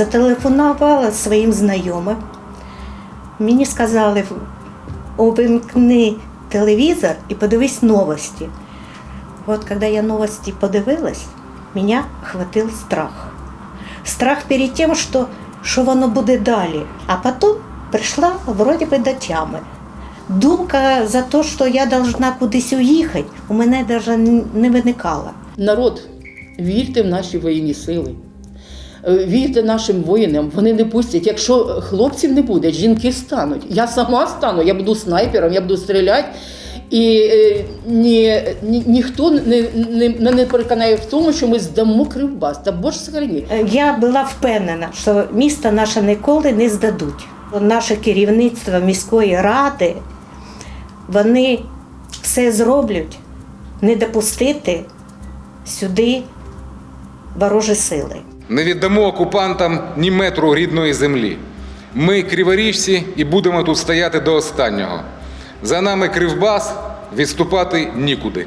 Зателефонувала своїм знайомим. Мені сказали, увімкни телевізор і подивись новості. Вот когда я новости подивилась, меня охватил страх. Страх перед тем, що, що воно буде далі. А потім прийшла вроді би до тями. Думка за те, що я должна кудись уїхати, у мене навіть не виникала. Народ, вірте в наші воєнні сили. Е, Вірте нашим воїнам, вони не пустять. Якщо хлопців не буде, жінки стануть. Я сама стану, я буду снайпером, я буду стріляти. І е, ні, ні, ніхто не, не, не переконає в тому, що ми здамо Кривбас. Та боже сохрані. Я була впевнена, що місто наше ніколи не здадуть. Наше керівництво міської ради, вони все зроблять не допустити сюди ворожі сили. Не віддамо окупантам ні метру рідної землі. Ми криворіжці і будемо тут стояти до останнього. За нами кривбас, відступати нікуди.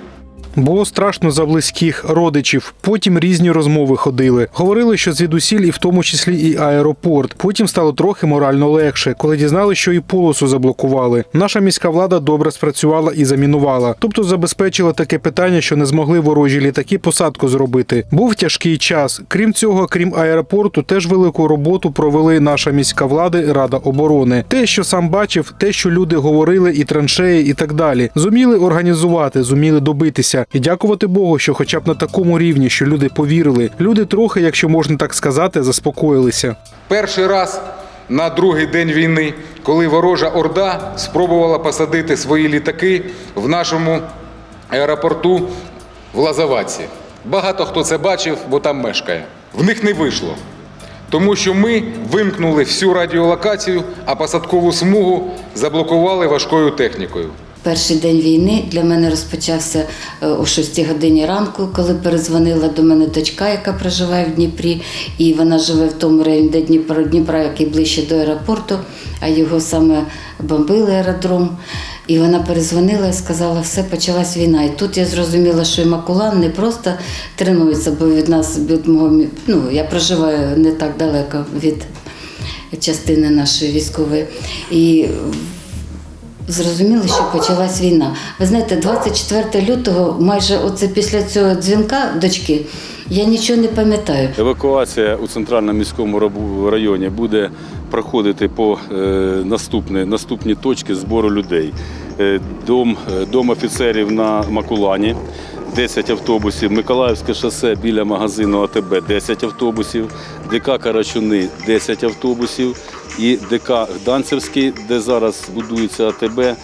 Було страшно за близьких родичів. Потім різні розмови ходили. Говорили, що звідусіль, і в тому числі і аеропорт. Потім стало трохи морально легше, коли дізнали, що і полосу заблокували. Наша міська влада добре спрацювала і замінувала, тобто забезпечила таке питання, що не змогли ворожі літаки посадку зробити. Був тяжкий час. Крім цього, крім аеропорту, теж велику роботу провели наша міська влада і рада оборони. Те, що сам бачив, те, що люди говорили, і траншеї, і так далі. Зуміли організувати, зуміли добитися. І дякувати Богу, що хоча б на такому рівні, що люди повірили. Люди трохи, якщо можна так сказати, заспокоїлися. Перший раз на другий день війни, коли ворожа орда спробувала посадити свої літаки в нашому аеропорту в Лазаватці. Багато хто це бачив, бо там мешкає. В них не вийшло. Тому що ми вимкнули всю радіолокацію, а посадкову смугу заблокували важкою технікою. Перший день війни для мене розпочався е, о 6 годині ранку, коли перезвонила до мене дочка, яка проживає в Дніпрі, і вона живе в тому районі, де Дніпро, Дніпра, який ближче до аеропорту, а його саме бомбили аеродром. І вона перезвонила і сказала, все, почалась війна. І тут я зрозуміла, що Макулан не просто тренується, бо від нас, від мого, ну, я проживаю не так далеко від частини нашої військової. І зрозуміли, що почалась війна. Ви знаєте, 24 лютого, майже оце після цього дзвінка дочки, я нічого не пам'ятаю. Евакуація у центральному міському районі буде проходити по е, наступні, наступні точки збору людей. Е, Дом, е, дом офіцерів на Макулані. 10 автобусів, Миколаївське шосе біля магазину АТБ 10 автобусів, ДК Карачуни 10 автобусів і ДК Гданцевський, де зараз будується АТБ, е,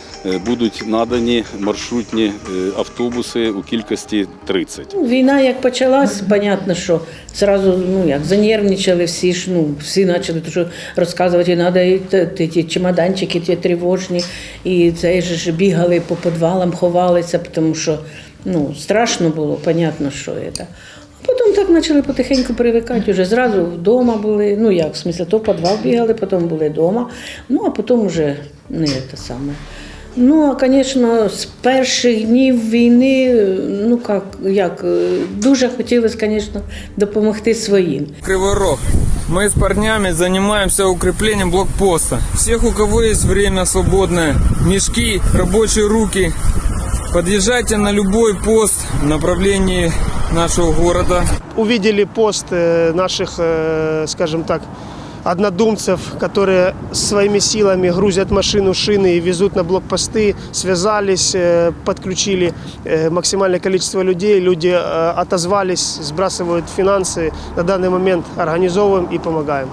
будуть надані маршрутні е, автобуси у кількості 30. Ну, Війна як почалась, понятно, що зразу ну як занервничали всі ж, ну всі почали що розказувати, треба і ті, ті чемоданчики, ті тривожні, і це ж бігали по підвалам, ховалися, тому що ну страшно було, понятно, що це. Потім так почали потихеньку привикати, вже зразу вдома були, ну як, в смысле, то в підвал бігали, потім були вдома, ну а потім вже не те саме. Ну, а, звісно, з перших днів війни, ну як, як дуже хотілося, звісно, допомогти своїм. Кривой Рог. Мы с парнями занимаемся укреплением блокпоста. Всех, у кого есть время свободное, мешки, рабочие руки, подъезжайте на любой пост в направлении нашего города. увидели пост э, наших, э, скажем так, однодумцев, которые своими силами грузят машину, шины и везут на блокпосты, связались, э, подключили э, максимальное количество людей, люди э, отозвались, сбрасывают финансы, на данный момент организовываем и помогаем.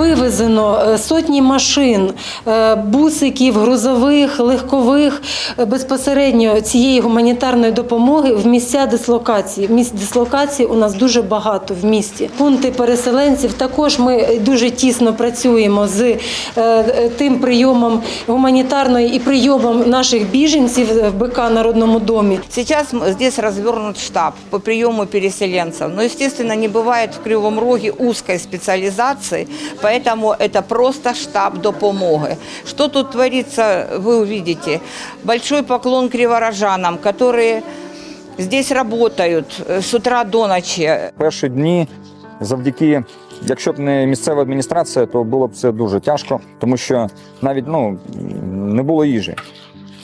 Вивезено е, сотні машин, е, бусиків, грузових, легкових е, безпосередньо цієї гуманітарної допомоги в місця дислокації. Місць дислокації у нас дуже багато в місті. Пункти переселенців також ми дуже тісно працюємо з тим прийомом гуманітарної і прийомом наших біженців в БК Народному домі. М- здесь развернут штаб по приему переселенцев. Но, естественно, не бывает в Кривом Роге узкой специализации, поэтому это просто штаб допомоги. Что тут творится, вы увидите. Большой поклон криворожанам, которые Здесь работают э, с утра до ночи. Перші дні завдяки, якщо б не місцева адміністрація, то було б це дуже тяжко, тому що навіть ну не було їжі.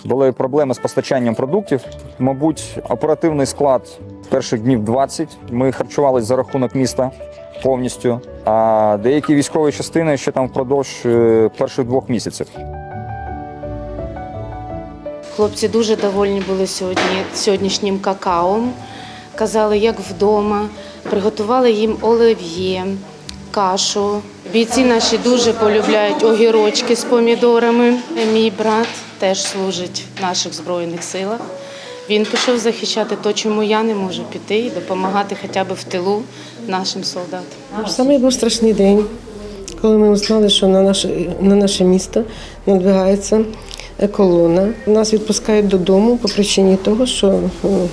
Були проблеми з постачанням продуктів. Мабуть, оперативний склад перших днів 20. Ми харчувалися за рахунок міста повністю. А деякі військові частини ще там впродовж е, перших двох місяців. Хлопці дуже довольні були сьогодні сьогоднішнім какаом. Казали, як вдома. Приготували їм олив'є, кашу. Бійці наші дуже полюбляють огірочки з помідорами. Мій брат теж служить в наших збройних силах. Він пішов захищати те, чому я не можу піти і допомагати хоча б в тилу нашим солдатам. Самий був страшний день, коли ми узнали, що на наше, на наше місто надвигається колона. Нас відпускають додому по причині того, що ну,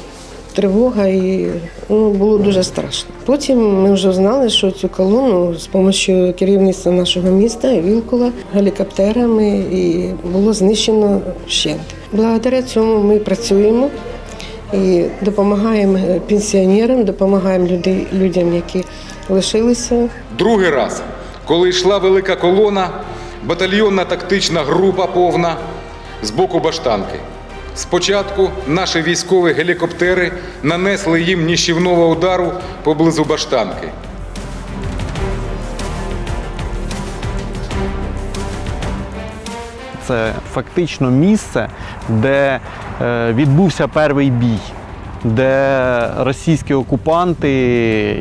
тривога і ну, було дуже страшно. Потім ми вже знали, що цю колону з допомогою керівництва нашого міста Вілкула гелікоптерами і було знищено вщент. Благодаря цьому ми працюємо і допомагаємо пенсіонерам, допомагаємо людей, людям, які лишилися Другий раз, коли йшла велика колона, батальйонна тактична група повна з боку баштанки. Спочатку наші військові гелікоптери нанесли їм ніщівного удару поблизу баштанки. Це фактично місце, де е, відбувся перший бій, де російські окупанти,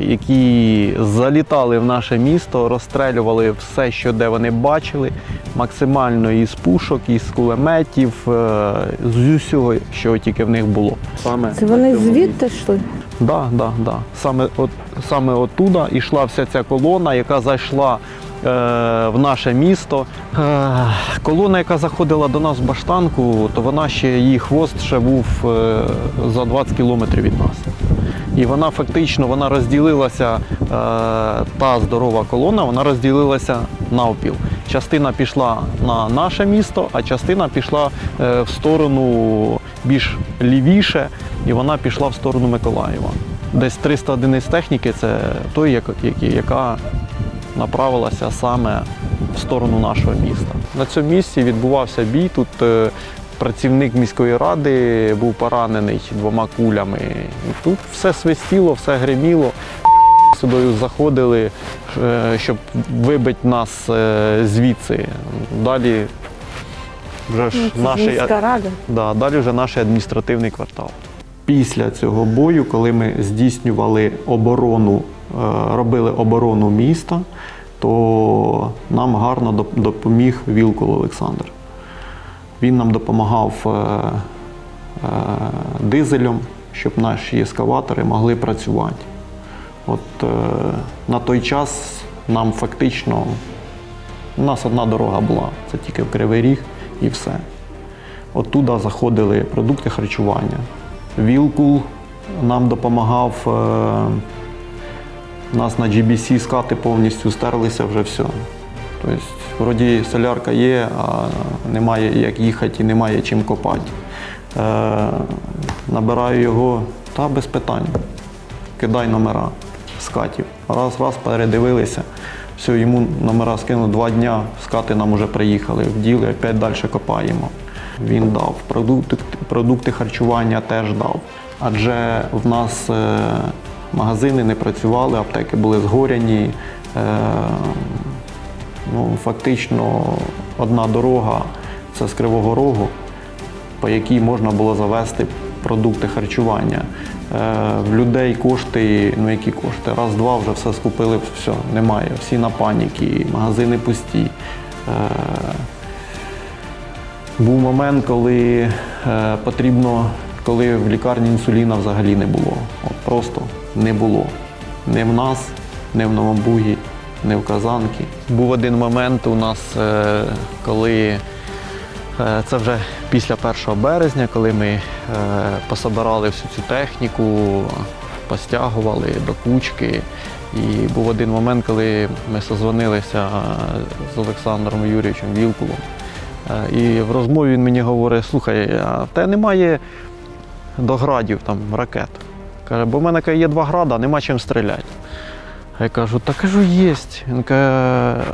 які залітали в наше місто, розстрелювали все, що де вони бачили, максимально із пушок, із кулеметів, е, з усього, що тільки в них було. Саме Це вони звідти йшли? Да, да, да. Саме от саме оттуда йшла вся ця колона, яка зайшла е, в наше місто. Е, колона, яка заходила до нас в баштанку, то вона ще її хвост ще був е, за 20 кілометрів від нас. І вона фактично вона розділилася, е, та здорова колона, вона розділилася навпіл. Частина пішла на наше місто, а частина пішла е, в сторону більш лівіше, і вона пішла в сторону Миколаєва. Десь 300 одиниць техніки це той, яка направилася саме в сторону нашого міста. На цьому місці відбувався бій. Тут е, працівник міської ради був поранений двома кулями. Тут все свистіло, все гриміло. Сюди заходили, е, щоб вибити нас е, звідси. Далі вже ж наші, да, далі вже наш адміністративний квартал. Після цього бою, коли ми здійснювали оборону, робили оборону міста, то нам гарно допоміг Вілкул Олександр. Він нам допомагав е, е, дизелем, щоб наші ескаватори могли працювати. От е, на той час нам фактично у нас одна дорога була, це тільки в Кривий Ріг і все. Оттуда заходили продукти харчування. Вілкул нам допомагав. У нас на GBC скати повністю стерлися вже все. Тобто, вроді солярка є, а немає як їхати і немає чим копати. Е, набираю його та без питань. Кидай номера скатів. Раз, раз передивилися. Все, йому номера скинули два дня, скати нам вже приїхали, вділи, опять далі копаємо. Він дав. Продукти, продукти харчування теж дав. Адже в нас е, магазини не працювали, аптеки були згоряні. Е, ну, фактично одна дорога це з Кривого Рогу, по якій можна було завести продукти харчування. Е, в людей кошти, ну які кошти? Раз-два вже все скупили, все, немає. Всі на паніки, магазини пусті. Е, був момент, коли потрібно, коли в лікарні інсуліна взагалі не було. От просто не було. Не в нас, не в Новому Бугі, не в Казанки. Був один момент у нас, е, коли е, це вже після 1 березня, коли ми е, пособирали всю цю техніку, постягували до кучки. І був один момент, коли ми созвонилися з Олександром Юрійовичем Вілкулом. І в розмові він мені говорить, слухай, а в тебе немає до градів там ракет. Каже, бо в мене каже, є два града, нема чим стріляти. А я кажу, та кажу, єсть. Він каже,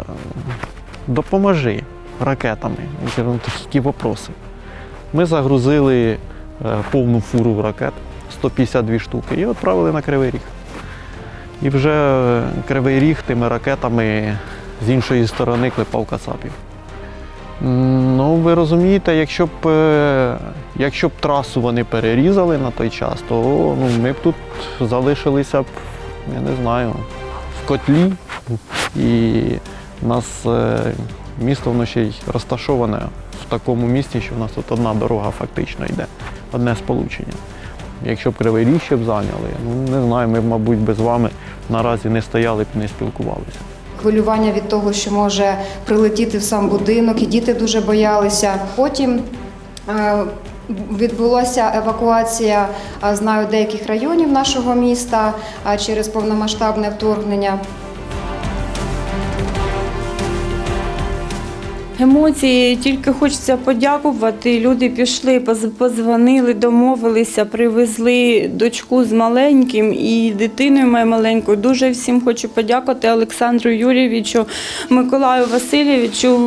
допоможи ракетами. Я кажу, ну такі вопроси. Ми загрузили е, повну фуру ракет, 152 штуки, і відправили на Кривий Ріг. І вже Кривий Ріг тими ракетами з іншої сторони клепав Кацапів. Ну, ви розумієте, якщо б, е, якщо б трасу вони перерізали на той час, то ну, ми б тут залишилися б, я не знаю, в котлі. І у нас е, місто воно розташоване в такому місці, що в нас тут одна дорога фактично йде, одне сполучення. Якщо б Кривий Ріг ще б зайняли, ну не знаю, ми б, мабуть, без вами наразі не стояли б, не спілкувалися. Хвилювання від того, що може прилетіти в сам будинок, і діти дуже боялися. Потім е, відбулася евакуація, е, знаю, деяких районів нашого міста через повномасштабне вторгнення. Емоції тільки хочеться подякувати. Люди пішли, позвонили, домовилися, привезли дочку з маленьким і дитиною моєю маленькою. Дуже всім хочу подякувати Олександру Юрійовичу, Миколаю Васильовичу,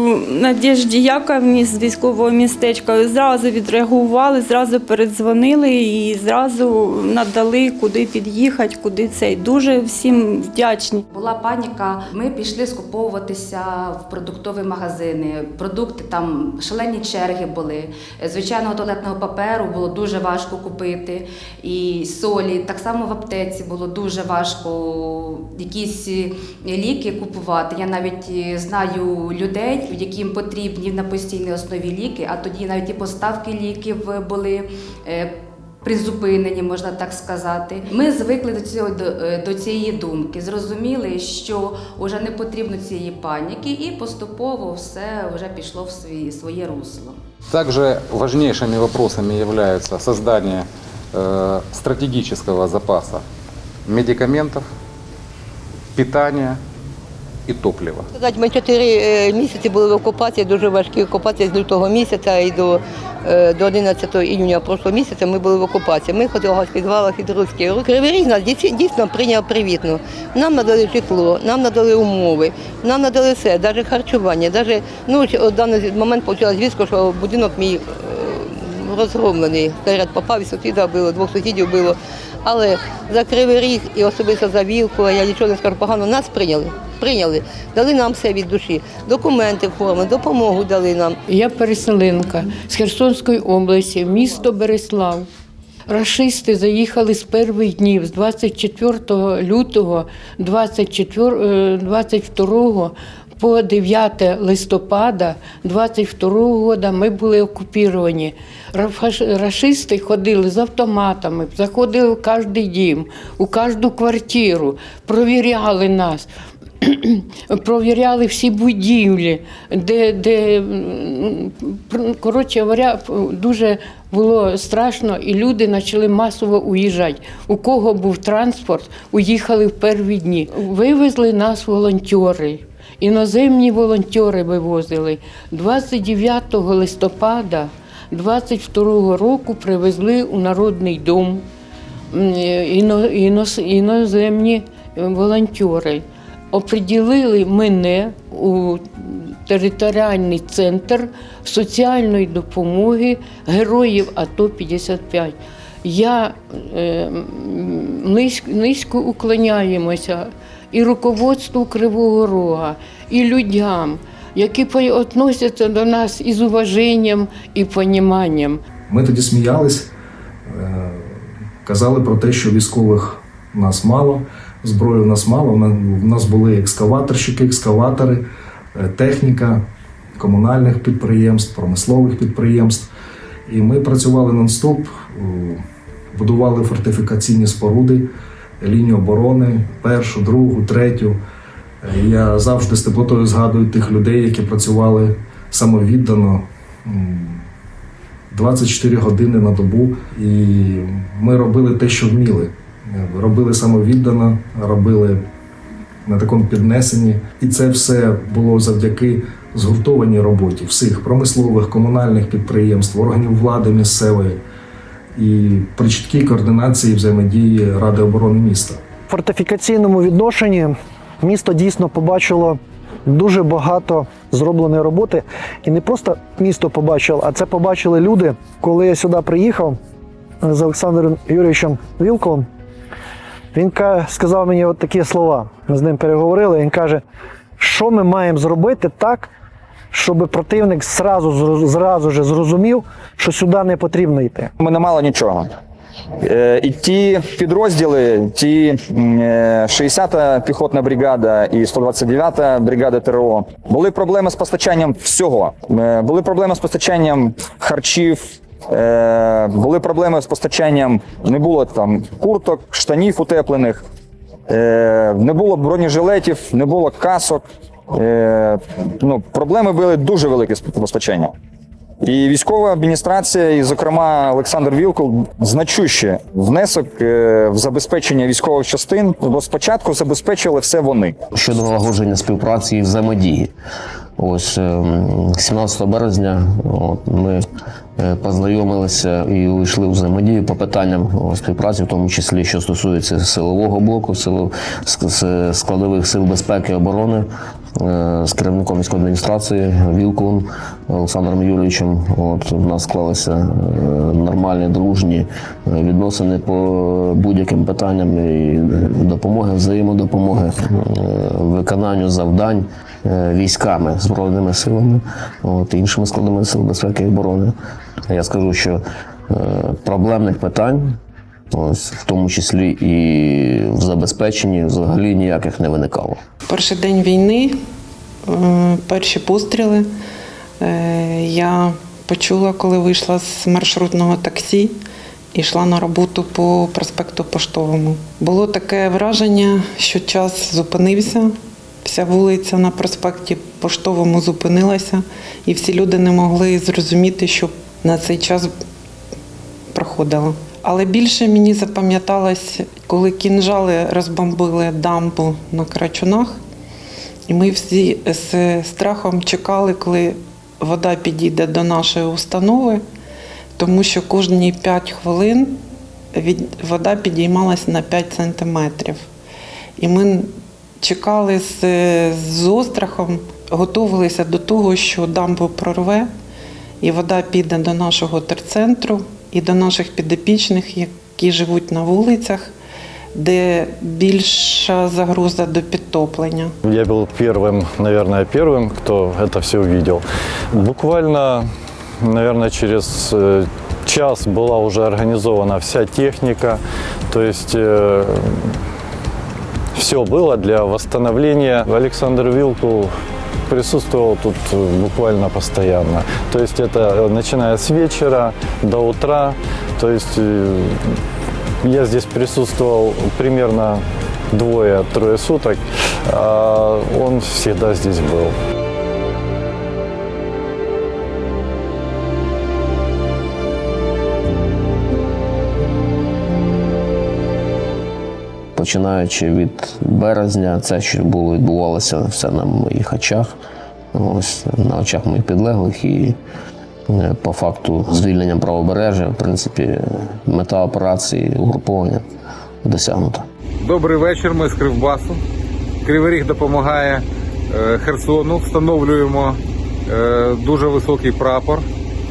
Надіжді Яковні з військового містечка. Зразу відреагували, зразу передзвонили і зразу надали, куди під'їхати, куди цей. Дуже всім вдячні. Була паніка. Ми пішли скуповуватися в продуктові магазини. Продукти там шалені черги були. Звичайного туалетного паперу було дуже важко купити. І солі так само в аптеці було дуже важко якісь ліки купувати. Я навіть е, знаю людей, яким потрібні на постійній основі ліки, а тоді навіть і поставки ліків були. Призупинені, можна так сказати. Ми звикли до цього до, е, цієї думки, зрозуміли, що вже не потрібно цієї паніки, і поступово все вже пішло в свої, своє русло. Также важнейшими вопросами являются создание э, стратегического запаса медикаментов, питания и топлива. Ми чотири е, місяці були в окупації, дуже важкі окупації з лютого місяця і до, е, до 11 іюня прошлого місяця ми були в окупації. Ми ходили в підвалах і друзки. Кривий Ріг нас дійсно- прийняв привітно. Нам надали житло, нам надали умови, нам надали все, навіть харчування. Навіть, ну, в даний момент почала звістка, що будинок мій е, розгромлений. Заряд попав, і сусіда було, двох сусідів було. Але за Кривий Ріг і особисто за Вілку, я нічого не скажу погано, нас прийняли. Прийняли, дали нам все від душі, документи форми, допомогу дали нам. Я переселенка з Херсонської області, місто Береслав. Рашисти заїхали з перших днів, з 24 лютого 24, е, 22 по 9 листопада 22 року ми були окуповані. Рафаш- Рашисти ходили з автоматами, заходили в кожен дім, у кожну квартиру, провіряли нас. Провіряли всі будівлі, де, де коротше говоря, дуже було страшно, і люди почали масово уїжджати. У кого був транспорт, уїхали в перші дні. Вивезли нас волонтери. Іноземні волонтери вивозили. 29 листопада 22 року привезли у Народний дом іноземні волонтери. Оприділили мене у територіальний центр соціальної допомоги героїв АТО 55. Я е, низько, низько уклоняємося і руководству Кривого Рога, і людям, які відносяться до нас із уваженням і поніманням. Ми тоді сміялись, е, казали про те, що військових у нас мало, зброї у нас мало. У нас- були екскаваторщики, екскаватори, е, техніка комунальних підприємств, промислових підприємств. І ми працювали нон-стоп, будували фортифікаційні споруди, лінію оборони, першу, другу, третю. Е, Я завжди з теплотою згадую тих людей, які працювали самовіддано. 24 години на добу, і ми робили те, що вміли. Робили самовіддано, робили на такому піднесенні. І це все було завдяки згуртованій роботі всіх промислових, комунальних підприємств, органів влади місцевої. І при чіткій координації взаємодії Ради оборони міста. В фортифікаційному відношенні місто дійсно побачило дуже багато зробленої роботи. І не просто місто побачило, а це побачили люди. Коли я сюди приїхав з Олександром Юрійовичем Вілковим, він сказав мені от такі слова. Ми з ним переговорили. Він каже, що ми маємо зробити так, щоб противник зразу, зразу же зрозумів, що сюди не потрібно йти. Ми не мали нічого. Е, І ті підрозділи, ті е, 60-та піхотна бригада і 129-та бригада ТРО, були проблеми з постачанням всього. Е, Були проблеми з постачанням харчів, е, були проблеми з постачанням, не було там курток, штанів утеплених, е, не було бронежилетів, не було касок. Е, Ну, проблеми були дуже великі з постачанням. І військова адміністрація, і, зокрема, Олександр Вілкул, значущий внесок е, в забезпечення військових частин, бо спочатку забезпечили все вони. щодо налагодження співпраці і взаємодії. Ось ем, 17 березня от, ми е, познайомилися і увійшли у взаємодію по питанням співпраці, в тому числі що стосується силового блоку, складових сил безпеки і оборони з керівником міської адміністрації Вілковим Олександром Юрійовичем. От у нас склалися е, нормальні дружні е, відносини по будь-яким питанням і допомоги, взаємодопомоги, е, виконанню завдань е, військами, збройними силами, от, іншими складами сил безпеки і оборони. Я скажу, що е, проблемних питань, ось, в тому числі і в забезпеченні, взагалі ніяких не виникало. Перший день війни, е, перші постріли. е, Я почула, коли вийшла з маршрутного таксі і йшла на роботу по проспекту Поштовому. Було таке враження, що час зупинився. Вся вулиця на проспекті Поштовому зупинилася, і всі люди не могли зрозуміти, що на цей час проходило. Але більше мені запам'яталось, коли кінжали розбомбили дамбу на Крачунах, і ми всі з страхом чекали, коли вода підійде до нашої установи, тому що кожні 5 хвилин вода підіймалася на 5 сантиметрів. І ми чекали з, з острахом, готувалися до того, що дамбу прорве, і вода піде до нашого терцентру і до наших підопічних, які живуть на вулицях, де більша загроза до підтоплення. Я был первым, наверное, первым, кто это все увидел. Буквально, наверное, через э, час была уже организована вся техника, то есть все было для восстановления. Александр Вилкул присутствовал тут э, буквально постоянно. То есть это э, начиная с вечера до утра. То есть э, я здесь присутствовал примерно двое-трое суток, а он всегда здесь был. Починаючи від березня, це що було відбувалося все на моїх очах, ось на очах моїх підлеглих і е, по факту звільнення правобережжя, в принципі, мета операції угруповання досягнута. Добрий вечір. Ми з Кривбасу. Кривий Ріг допомагає е, Херсону. Встановлюємо е, дуже високий прапор,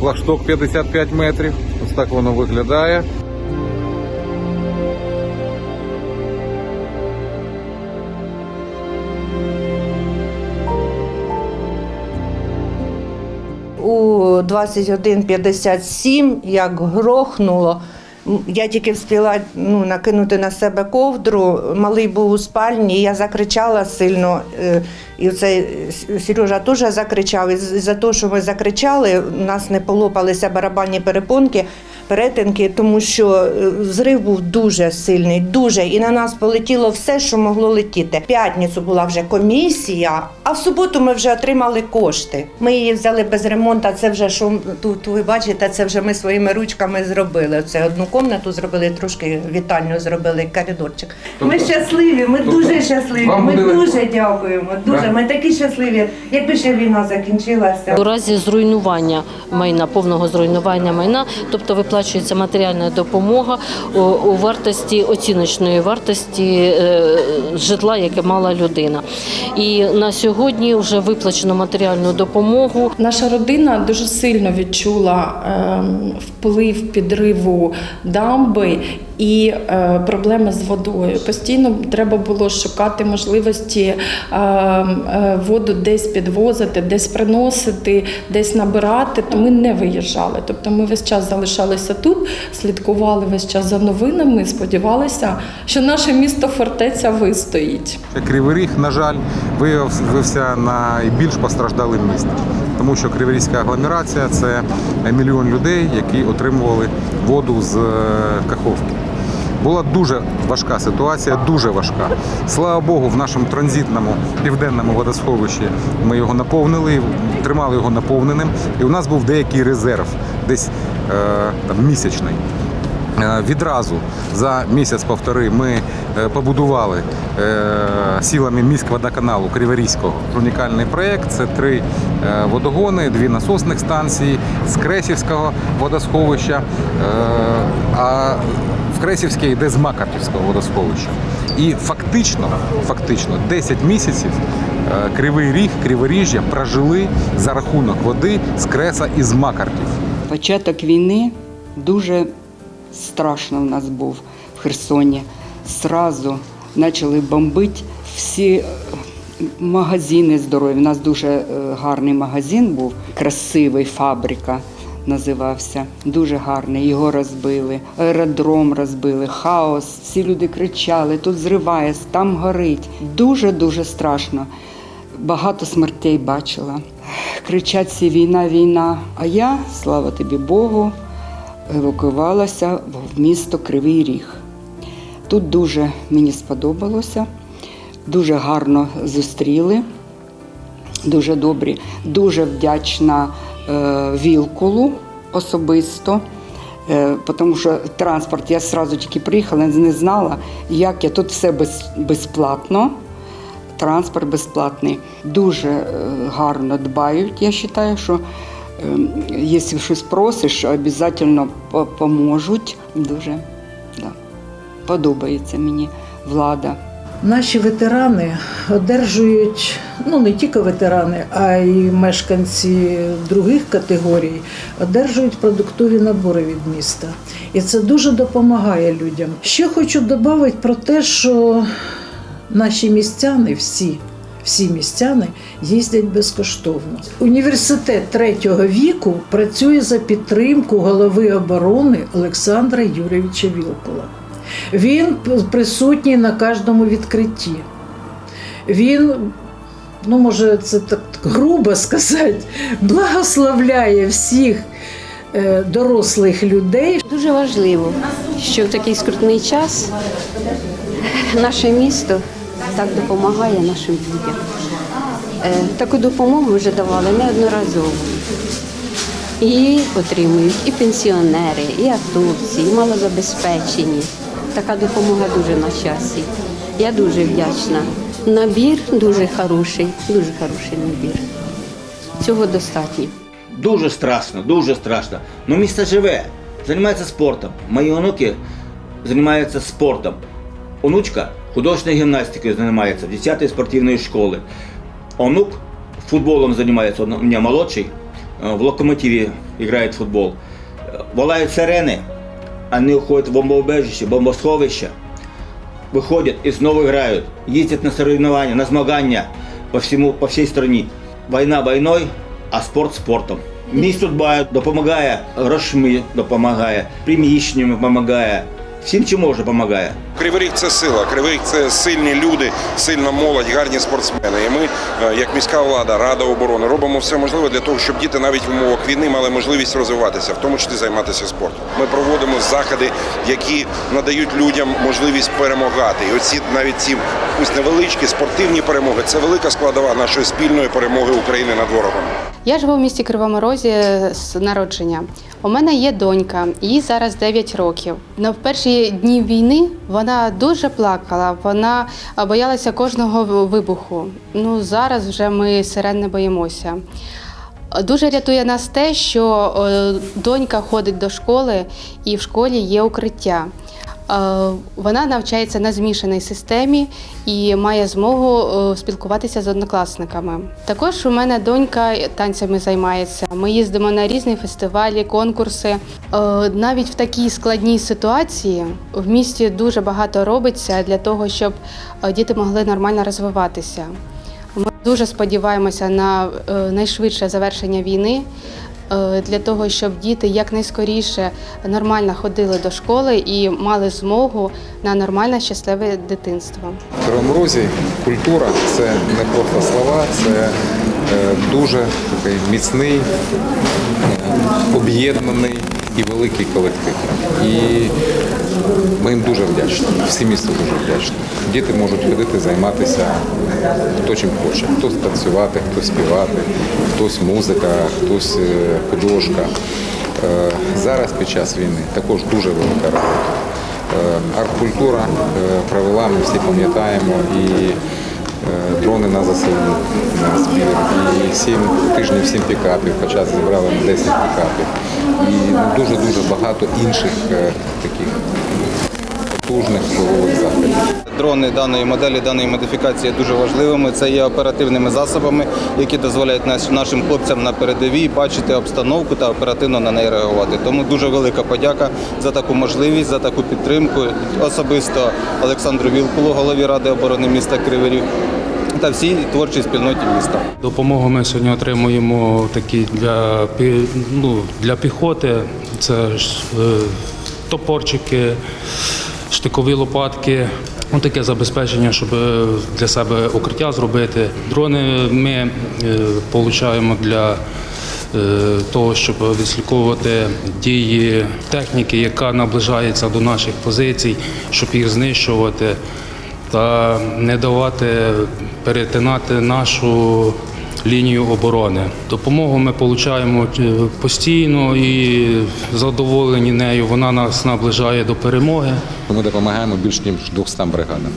флагшток 55 метрів. Ось так воно виглядає. 21.57, як грохнуло. Я тільки встигла ну, накинути на себе ковдру. Малий був у спальні, і я закричала сильно. е, І цей Сережа теж закричав. І за те, що ми закричали, у нас не полопалися барабанні перепонки, перетинки, тому що е, взрив був дуже сильний, дуже. І на нас полетіло все, що могло летіти. В п'ятницю була вже комісія, а в суботу ми вже отримали кошти. Ми її взяли без ремонту. Це вже що тут ви бачите, це вже ми своїми ручками зробили. Це одну кімнату зробили, трошки вітальню зробили, коридорчик. Ми щасливі, ми дуже щасливі. Ми дуже дякуємо. Дуже. Ми такі щасливі. Якби ще війна закінчилася. У разі зруйнування майна, повного зруйнування майна, тобто виплачується матеріальна допомога у, вартості оціночної вартості е, житла, яке мала людина. І на сьогодні вже виплачено матеріальну допомогу. Наша родина дуже сильно відчула ем, вплив підриву дамби і е, проблеми з водою. Постійно треба було шукати можливості е, е, воду десь підвозити, десь приносити, десь набирати. То ми не виїжджали. Тобто ми весь час залишалися тут, слідкували весь час за новинами, сподівалися, що наше місто фортеця вистоїть. Кривий Ріг, на жаль, виявився найбільш постраждалим містом, тому що Криворізька агломерація це мільйон людей, які отримували воду з Каховки. Була дуже важка ситуація, дуже важка. Слава Богу, в нашому транзитному південному водосховищі ми його наповнили, тримали його наповненим, і у нас був деякий резерв, десь е, там, місячний. Е, Відразу за місяць-півтори ми е, побудували е, силами міськводоканалу Криворізького унікальний проєкт. Це три водогони, дві насосних станції з Кресівського водосховища, а в Кресівське йде з Макарківського водосховища. І фактично, фактично 10 місяців Кривий Ріг, Криворіжжя прожили за рахунок води з Креса і з Макарків. Початок війни дуже страшно в нас був в Херсоні. Сразу почали бомбити всі е, магазини здоров'я. У нас дуже е, гарний магазин був, красивий фабрика називався. Дуже гарний. Його розбили, аеродром розбили, хаос. Всі люди кричали: тут зривається, там горить. Дуже дуже страшно. Багато смертей бачила. Кричать всі війна, війна. А я, слава тобі Богу, евакуювалася в місто Кривий Ріг. Тут дуже мені сподобалося, дуже гарно зустріли, дуже добрі, дуже вдячна е, Вілкулу особисто. Е, Тому що транспорт, я одразу тільки приїхала, не знала, як я тут все без, безплатно. Транспорт безплатний. Дуже е, гарно дбають. Я вважаю, що якщо щось просиш, обов'язково поможуть. Дуже да. подобається мені влада. Наші ветерани одержують ну не тільки ветерани, а й мешканці других категорій одержують продуктові набори від міста. І це дуже допомагає людям. Ще хочу додати про те, що наші містяни всі. Всі містяни їздять безкоштовно. Університет третього віку працює за підтримку голови оборони Олександра Юрійовича Вілкула. Він присутній на кожному відкритті. Він, ну може, це так грубо сказати, благословляє всіх е, дорослих людей. Дуже важливо, що в такий скрутний час наше місто так допомагає нашим людям. Е, Таку допомогу вже давали неодноразово. Її отримують і пенсіонери, і атовці, і малозабезпечені. Така допомога дуже на часі. Я дуже вдячна. Набір дуже хороший, дуже хороший набір. Цього достатньо. Дуже страшно, дуже страшно. Но місто живе, займається спортом. Мої онуки займаються спортом. Онучка художньою гімнастикою займається 10-й спортивної школи. Онук футболом займається, у мене молодший, е, в локомотиві грає футбол. Волають сирени, вони уходять в бомбоубежище, бомбосховище, виходять і знову грають, їздять на соревновання, на змагання по, всьому, по всій країні. Війна війною, а спорт спортом. Місто дбає, допомагає грошми, допомагає, приміщеннями допомагає, всім чим може допомагає. Кривий Ріг – це сила. Кривий Ріг – це сильні люди, сильна молодь, гарні спортсмени. І ми, е, як міська влада, рада оборони, робимо все можливе для того, щоб діти навіть в умовах війни мали можливість розвиватися, в тому числі займатися спортом. Ми проводимо заходи, які надають людям можливість перемагати. І оці навіть ці пусть невеличкі спортивні перемоги це велика складова нашої спільної перемоги України над ворогом. Я живу в місті Кривому Розі з народження. У мене є донька, їй зараз 9 років. На перші дні війни вона Вона дуже плакала, вона боялася кожного вибуху. Ну зараз вже ми сирен не боїмося. Дуже рятує нас те, що донька ходить до школи і в школі є укриття. Е, Вона навчається на змішаній системі і має змогу е, спілкуватися з однокласниками. Також у мене донька танцями займається. Ми їздимо на різні фестивалі, конкурси. Е, Навіть в такій складній ситуації в місті дуже багато робиться для того, щоб діти могли нормально розвиватися. Ми дуже сподіваємося на найшвидше завершення війни для того, щоб діти якнайскоріше нормально ходили до школи і мали змогу на нормальне щасливе дитинство. В культура це не просто слова, це е, дуже такий міцний, е, об'єднаний і великий колектив. І ми їм дуже вдячні. Всі місто дуже вдячні. Діти можуть ходити, займатися хто чим хоче. Хтось танцювати, хтось співати, хтось музика, хтось е, художка. Е, Зараз під час війни також дуже велика робота. Е, Арт-культура провела, ми всі пам'ятаємо, і дрони на ЗСУ на збір, і сім тижнів сім пікапів, хоча зібрали 10 пікапів. І ну, дуже-дуже багато інших е, таких потужних заходів. Дрони даної моделі, даної модифікації дуже важливими. Це є оперативними засобами, які дозволяють нашим хлопцям на передовій бачити обстановку та оперативно на неї реагувати. Тому дуже велика подяка за таку можливість, за таку підтримку. Особисто Олександру Вілкулу, голові ради оборони міста Кривий Ріг, та всій творчій спільноті міста. Допомогу ми сьогодні отримуємо такі для, ну, для піхоти. Це ж, е, топорчики, штикові лопатки. Ну, таке забезпечення, щоб е, для себе укриття зробити. Дрони ми е, отримуємо для е, того, щоб відслідковувати дії техніки, яка наближається до наших позицій, щоб їх знищувати та не давати перетинати нашу лінію оборони. Допомогу ми отримуємо постійно і задоволені нею. Вона нас наближає до перемоги. Ми допомагаємо більш ніж 200 бригадам.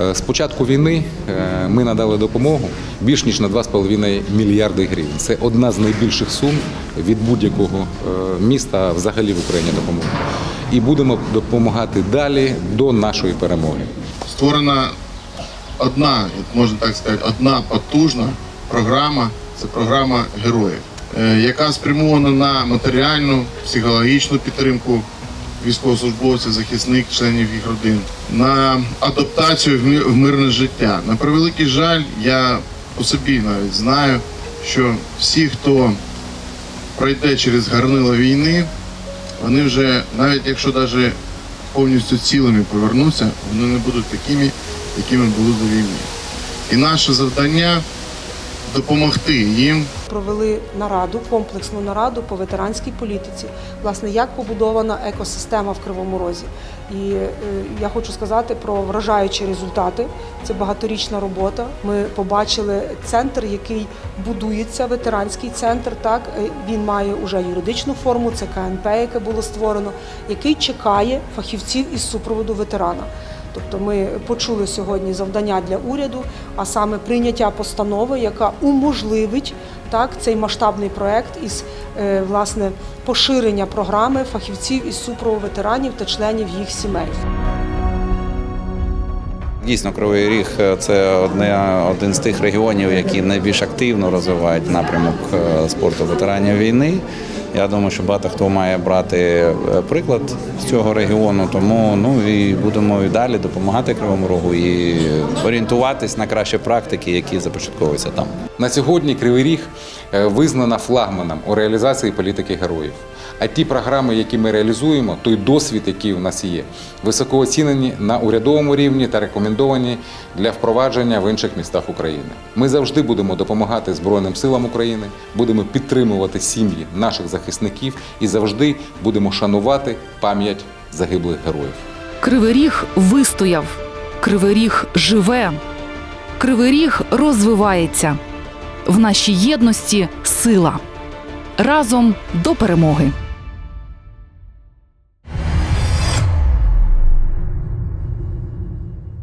Е, З початку війни е, ми надали допомогу більш ніж на 2,5 мільярди гривень. Це одна з найбільших сум від будь-якого е, міста взагалі в Україні допомоги. І будемо допомагати далі до нашої перемоги. створена одна, можна так сказати, одна потужна програма. Це програма героїв, е, яка спрямована на матеріальну, психологічну підтримку військовослужбовців, захисник, членів їх родин, на адаптацію в мирне життя. На превеликий жаль, я по собі навіть знаю, що всі, хто пройде через гарнило війни, вони вже, навіть якщо навіть повністю цілими повернуться, вони не будуть такими, якими були до війни. І наше завдання допомогти їм провели нараду, комплексну нараду по ветеранській політиці, власне, як побудована екосистема в Кривому Розі. І е, я хочу сказати про вражаючі результати. Це багаторічна робота. Ми побачили центр, який будується, ветеранський центр. Так Е, він має уже юридичну форму, це КНП, яке було створено, який чекає фахівців із супроводу ветерана. Тобто ми почули сьогодні завдання для уряду, а саме прийняття постанови, яка уможливить так цей масштабний проект із е, власне поширення програми фахівців із супроводу ветеранів та членів їх сімей. Дійсно, Кривий Ріг це одне, один з тих регіонів, які найбільш активно розвивають напрямок е, спорту ветеранів війни. Я думаю, що багато хто має брати е, приклад з цього регіону, тому ну і будемо і далі допомагати Кривому Рогу і орієнтуватись на кращі практики, які започатковуються там. На сьогодні Кривий Ріг е, визнана флагманом у реалізації політики героїв. А ті програми, які ми реалізуємо, той досвід, який у нас є, високо оцінені на урядовому рівні та рекомендовані для впровадження в інших містах України. Ми завжди будемо допомагати Збройним силам України, будемо підтримувати сім'ї наших захисників і завжди будемо шанувати пам'ять загиблих героїв. Кривий Ріг вистояв, Кривий Ріг живе, Кривий Ріг розвивається. В нашій єдності сила. Разом до перемоги.